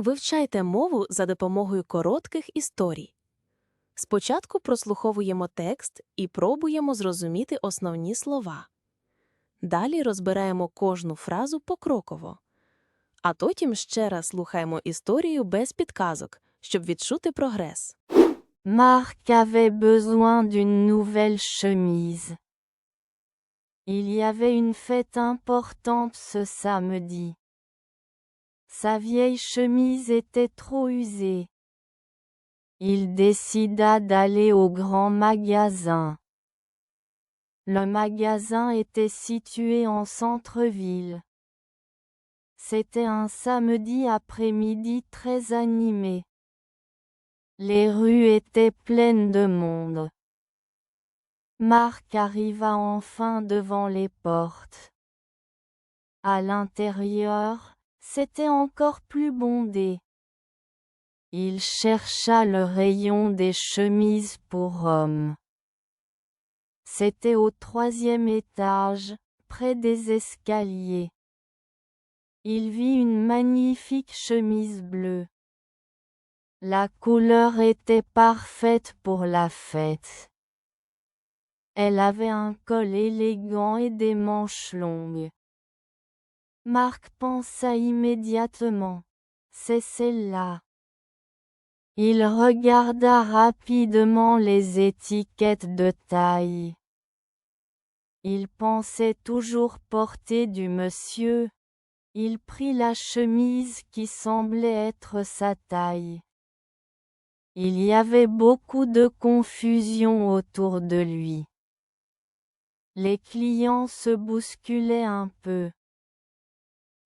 Вивчайте мову за допомогою коротких історій. Спочатку прослуховуємо текст і пробуємо зрозуміти основні слова. Далі розбираємо кожну фразу покроково. А потім ще раз слухаємо історію без підказок, щоб відчути прогрес. Marc avait besoin d'une nouvelle chemise. Il y avait une fête importante ce samedi. Sa vieille chemise était trop usée. Il décida d'aller au grand magasin. Le magasin était situé en centre-ville. C'était un samedi après-midi très animé. Les rues étaient pleines de monde. Marc arriva enfin devant les portes. À l'intérieur, c'était encore plus bondé. Il chercha le rayon des chemises pour hommes. C'était au troisième étage, près des escaliers. Il vit une magnifique chemise bleue. La couleur était parfaite pour la fête. Elle avait un col élégant et des manches longues. Marc pensa immédiatement. C'est celle-là. Il regarda rapidement les étiquettes de taille. Il pensait toujours porter du monsieur. Il prit la chemise qui semblait être sa taille. Il y avait beaucoup de confusion autour de lui. Les clients se bousculaient un peu.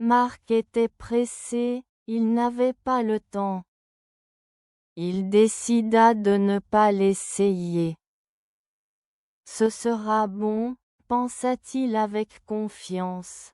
Marc était pressé, il n'avait pas le temps. Il décida de ne pas l'essayer. Ce sera bon, pensa-t-il avec confiance.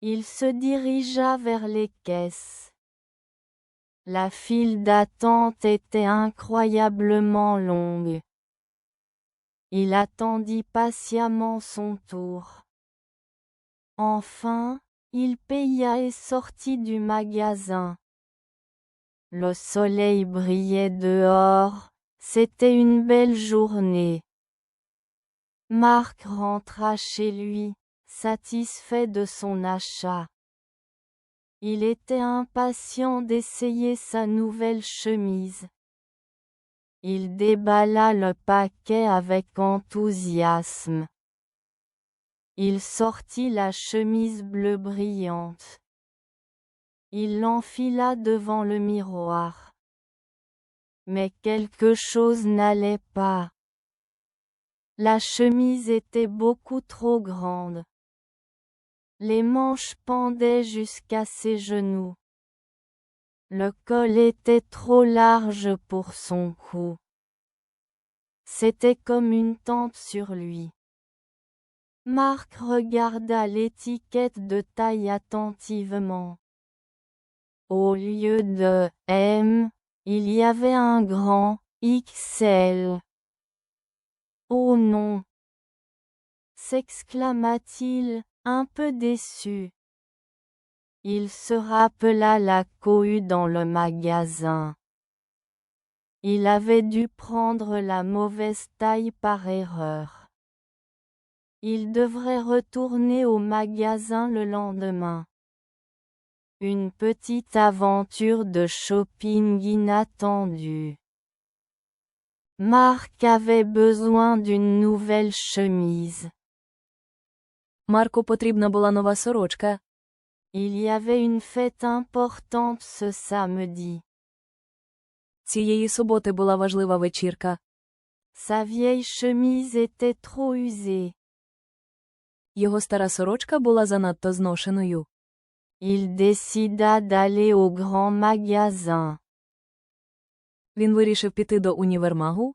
Il se dirigea vers les caisses. La file d'attente était incroyablement longue. Il attendit patiemment son tour. Enfin, il paya et sortit du magasin. Le soleil brillait dehors, c'était une belle journée. Marc rentra chez lui, satisfait de son achat. Il était impatient d'essayer sa nouvelle chemise. Il déballa le paquet avec enthousiasme. Il sortit la chemise bleue brillante. Il l'enfila devant le miroir. Mais quelque chose n'allait pas. La chemise était beaucoup trop grande. Les manches pendaient jusqu'à ses genoux. Le col était trop large pour son cou. C'était comme une tente sur lui. Marc regarda l'étiquette de taille attentivement. Au lieu de M, il y avait un grand XL. Oh non s'exclama-t-il, un peu déçu. Il se rappela la cohue dans le magasin. Il avait dû prendre la mauvaise taille par erreur. Il devrait retourner au magasin le lendemain. Une petite aventure de shopping inattendue. Marc avait besoin d'une nouvelle chemise. Марку потрібна була нова сорочка. Il y avait une fête importante ce samedi. Цієї суботи була важлива вечірка. Sa vieille chemise était trop usée. Його стара сорочка була занадто зношеною. Il décida d'aller au grand magasin. Він вирішив піти до універмагу.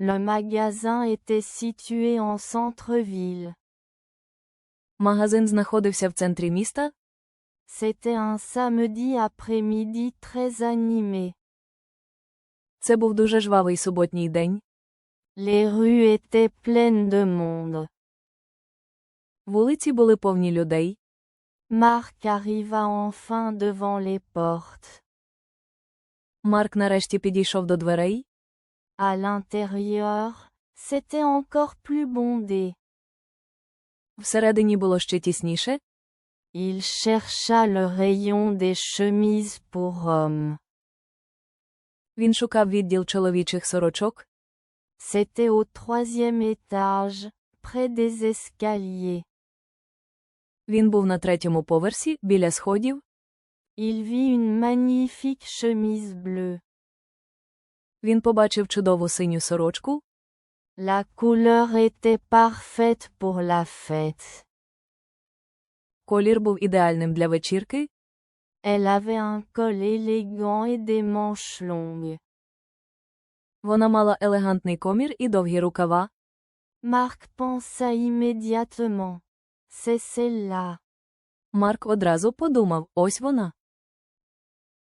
Le magasin était situé en centre-ville. Магазин знаходився в центрі міста. C'était un samedi après-midi très animé. Це був дуже жвавий суботній день. Les rues étaient pleines de monde. Вулиці були повні людей. Marc arriva enfin devant les portes. Марк нарешті підійшов до дверей. À l'intérieur, c'était encore plus bondé. Всередині було ще тісніше. Il chercha le rayon des chemises pour hommes. Він шукав відділ чоловічих сорочок. C'était au troisième étage, près des escaliers. Він був на третьому поверсі, біля сходів. Il vit une magnifique chemise bleue. Він побачив чудову синю сорочку. La couleur était parfaite pour la fête. Колір був ідеальним для вечірки. Elle avait un col élégant et des manches longues. Вона мала елегантний комір і довгі рукава. Marc pensa immédiatement. C'est. Марк одразу подумав: ось вона.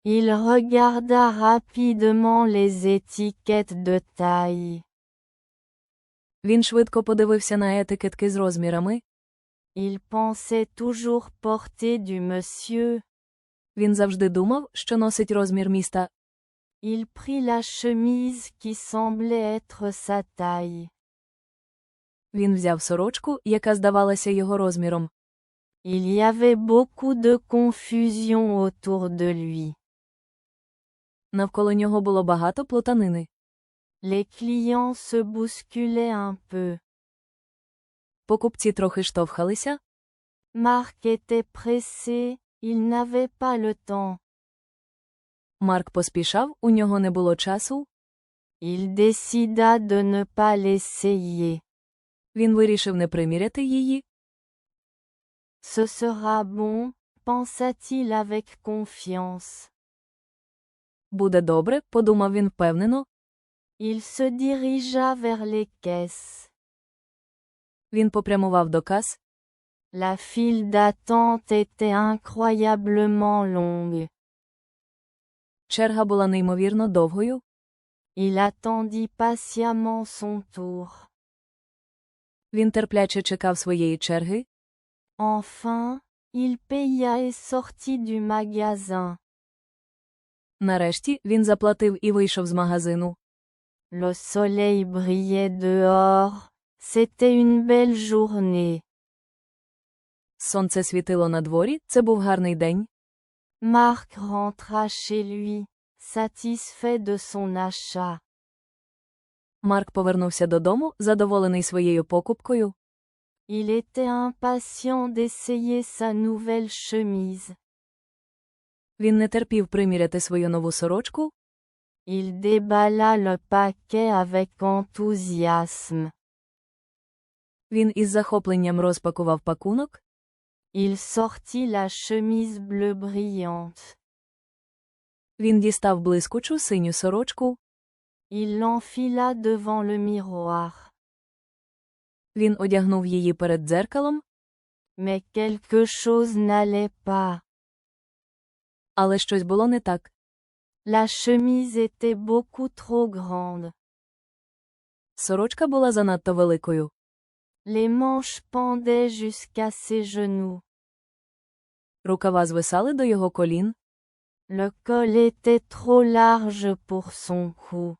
Il regarda rapidement les étiquettes de taille. Він швидко подивився на етикетки з розмірами. Il pensait toujours porter du monsieur. Він завжди думав, що носить розмір міста. Il prit la chemise qui semblait être sa taille. Він взяв сорочку, яка здавалася його розміром. Il y avait beaucoup de confusion autour de lui. Навколо нього було багато плутанини. Les clients se bousculaient un peu. Покупці трохи штовхалися. Marc était pressé, il n'avait pas le temps. Марк поспішав, у нього не було часу. Il décida de ne pas l'essayer. Він вирішив не приміряти її. Ce sera bon, pensa-t-il avec confiance. Буде добре, подумав він впевнено. Il se dirigea vers les caisses. Він попрямував до кас. La file d'attente était incroyablement longue. Черга була неймовірно довгою. Il attendit patiemment son tour. Він терпляче чекав своєї черги. Enfin, il paya et sortit du magasin. Нарешті він заплатив і вийшов з магазину. Le soleil brillait dehors. C'était une belle journée. Сонце світило на дворі, це був гарний день. Marc rentra chez lui, satisfait de son achat. Марк повернувся додому, задоволений своєю покупкою. Il était impatient d'essayer sa nouvelle chemise. Він не терпів приміряти свою нову сорочку. Il déballa le paquet avec enthousiasme. Він із захопленням розпакував пакунок. Il sortit la chemise bleue brillante. Він дістав блискучу синю сорочку. Il l'enfila devant le miroir. Він одягнув її перед дзеркалом, Mais quelque chose n'allait pas. але щось було не так. La chemise était beaucoup trop grande. Сорочка була занадто великою. Les manches pendaient jusqu'à ses genoux. Рукава звисали до його колін. Le col était trop large pour son cou.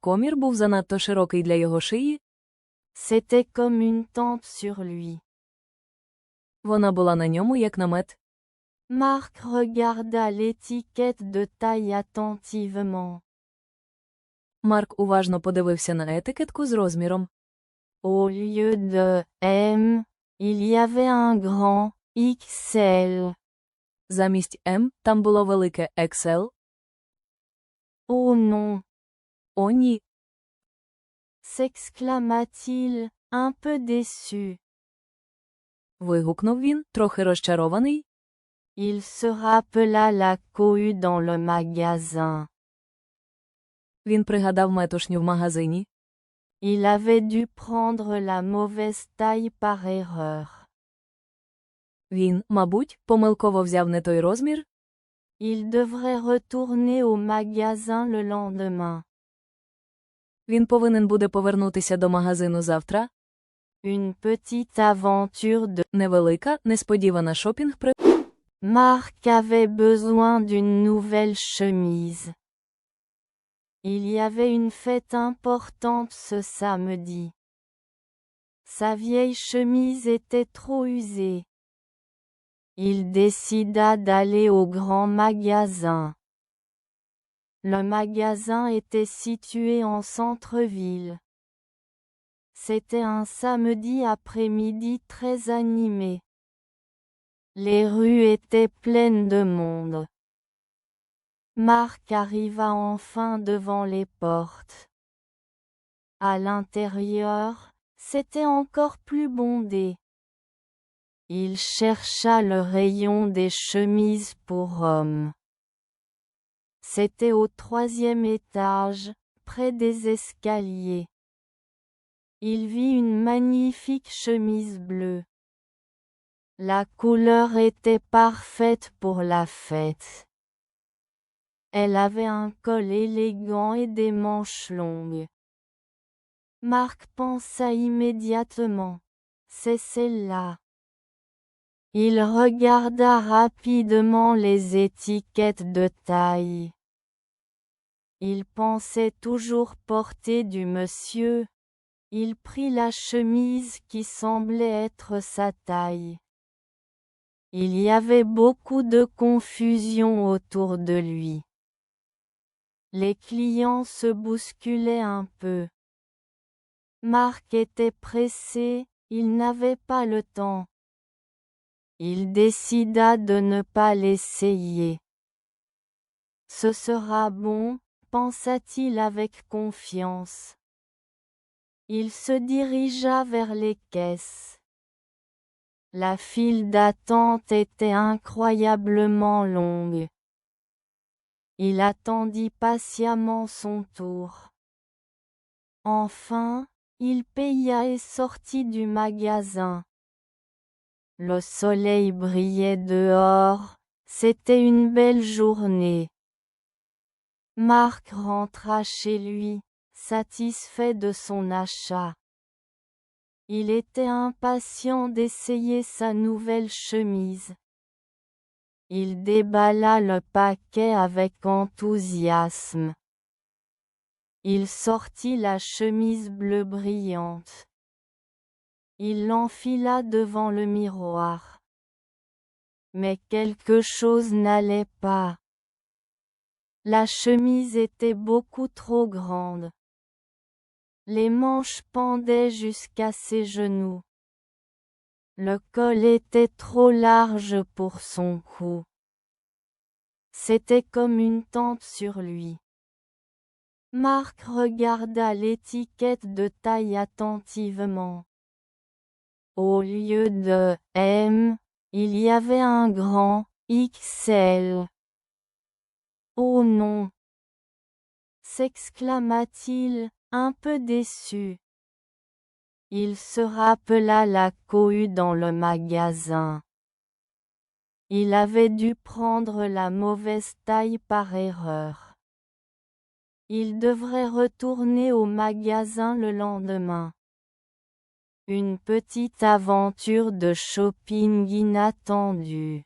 Комір був занадто широкий для його шиї. C'était comme une tente sur lui. Вона була на ньому як намет. Marc regarda l'étiquette de taille attentivement. Марк уважно подивився на етикетку з розміром. Au lieu de M, il y avait un grand XL. Замість М там було велике XL. Oh non, О, ні. s'exclama-t-il, un peu déçu. Вигукнув він, трохи розчарований. Il se rappela la cohue dans le magasin. Він пригадав метушню в магазині. Il avait dû prendre la mauvaise taille par erreur. Він, мабуть, помилково взяв не той розмір. Il devrait retourner au magasin le lendemain. Він повинен буде повернутися до магазину завтра. Une petite aventure de Невелика, несподівана шопінг при Marc avait besoin d'une nouvelle chemise. Il y avait une fête importante ce samedi. Sa vieille chemise était trop usée. Il décida d'aller au grand magasin. Le magasin était situé en centre-ville. C'était un samedi après-midi très animé. Les rues étaient pleines de monde. Marc arriva enfin devant les portes. À l'intérieur, c'était encore plus bondé. Il chercha le rayon des chemises pour hommes. C'était au troisième étage, près des escaliers. Il vit une magnifique chemise bleue. La couleur était parfaite pour la fête. Elle avait un col élégant et des manches longues. Marc pensa immédiatement. C'est celle-là. Il regarda rapidement les étiquettes de taille. Il pensait toujours porter du monsieur. Il prit la chemise qui semblait être sa taille. Il y avait beaucoup de confusion autour de lui. Les clients se bousculaient un peu. Marc était pressé, il n'avait pas le temps. Il décida de ne pas l'essayer. Ce sera bon, pensa-t-il avec confiance. Il se dirigea vers les caisses. La file d'attente était incroyablement longue. Il attendit patiemment son tour. Enfin, il paya et sortit du magasin. Le soleil brillait dehors, c'était une belle journée. Marc rentra chez lui, satisfait de son achat. Il était impatient d'essayer sa nouvelle chemise. Il déballa le paquet avec enthousiasme. Il sortit la chemise bleue brillante. Il l'enfila devant le miroir. Mais quelque chose n'allait pas. La chemise était beaucoup trop grande. Les manches pendaient jusqu'à ses genoux. Le col était trop large pour son cou. C'était comme une tente sur lui. Marc regarda l'étiquette de taille attentivement. Au lieu de M, il y avait un grand XL. Oh non s'exclama-t-il, un peu déçu. Il se rappela la cohue dans le magasin. Il avait dû prendre la mauvaise taille par erreur. Il devrait retourner au magasin le lendemain. Une petite aventure de shopping inattendue.